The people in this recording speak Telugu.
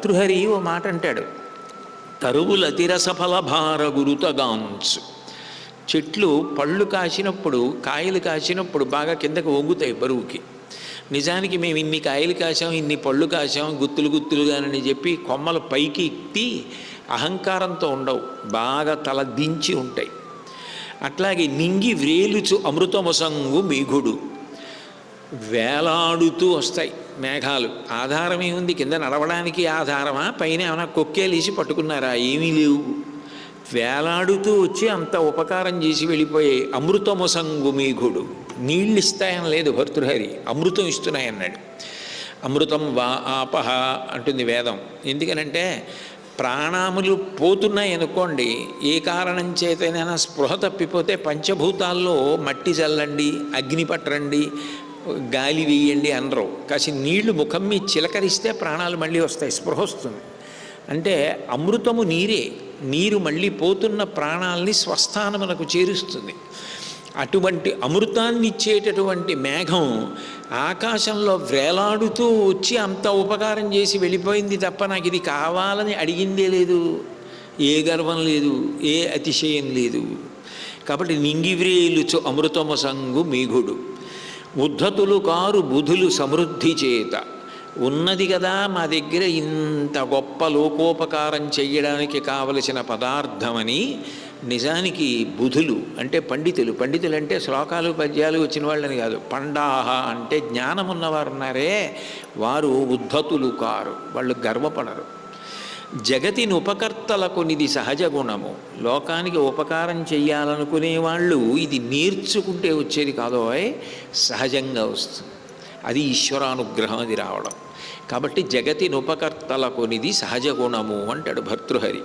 భర్తృహరి ఓ మాట అంటాడు తరువుల తిరసఫల భార గురుతగాంచు. చెట్లు పళ్ళు కాసినప్పుడు కాయలు కాసినప్పుడు బాగా కిందకు వంగుతాయి బరువుకి. నిజానికి మేము ఇన్ని కాయలు కాసాం ఇన్ని పళ్ళు కాసాం గుత్తులు గుత్తులుగానని చెప్పి కొమ్మలు పైకి ఎత్తి అహంకారంతో ఉండవు బాగా తల దించి ఉంటాయి. అట్లాగే నింగి వ్రేలుచు అమృతమసంగు మీఘుడు. వేలాడుతూ వస్తాయి మేఘాలు. ఆధారం ఏముంది? కింద నడవడానికి ఆధారమా? పైన ఏమైనా కొక్కేలేసి పట్టుకున్నారా? ఏమీ లేవు. వేలాడుతూ వచ్చి అంత ఉపకారం చేసి వెళ్ళిపోయాయి అమృతమసంగు మీఘుడు. నీళ్ళు ఇస్తాయని లేదు భర్తృహరి. అమృతం ఇస్తున్నాయన్నాడు. అమృతం వా ఆపహ అంటుంది వేదం. ఎందుకనంటే ప్రాణాములు పోతున్నాయి అనుకోండి ఏ కారణం చేతనైనా స్పృహ తప్పిపోతే పంచభూతాల్లో మట్టి చల్లండి అగ్ని పట్టరండి గాలి వేయండి అనరు. కాసి నీళ్ళు ముఖం మీద చిలకరిస్తే ప్రాణాలు మళ్ళీ వస్తాయి స్పృహ వస్తుంది. అంటే అమృతము నీరే నీరు మళ్ళీ పోతున్న ప్రాణాల్ని స్వస్థానమునకు చేరుస్తుంది. అటువంటి అమృతాన్ని ఇచ్చేటటువంటి మేఘం ఆకాశంలో వేలాడుతూ వచ్చి అంత ఉపకారం చేసి వెళ్ళిపోయింది తప్ప నాకు ఇది కావాలని అడిగిందే లేదు. ఏ గర్వం లేదు ఏ అతిశయం లేదు. కాబట్టి నింగివ్రేలుచు అమృతము సంగు మీఘుడు. ఉద్ధతులు కారు బుధులు సమృద్ధి చేత. ఉన్నది కదా మా దగ్గర ఇంత గొప్ప లోకోపకారం చెయ్యడానికి కావలసిన పదార్థమని నిజానికి బుధులు అంటే పండితులు. పండితులు అంటే శ్లోకాలు పద్యాలు వచ్చిన వాళ్ళని కాదు. పండాహ అంటే జ్ఞానం ఉన్నవారు ఉన్నారే వారు ఉద్ధతులు కారు. వాళ్ళు గర్వపడరు. జగతిని ఉపకర్తలకు ఇది సహజ గుణము. లోకానికి ఉపకారం చెయ్యాలనుకునే వాళ్ళు ఇది నేర్చుకుంటే వచ్చేది కాదో సహజంగా వస్తుంది. అది ఈశ్వరానుగ్రహం అది రావడం. కాబట్టి జగతిని ఉపకర్తలకొనిది సహజ గుణము అంటాడు భర్తృహరి.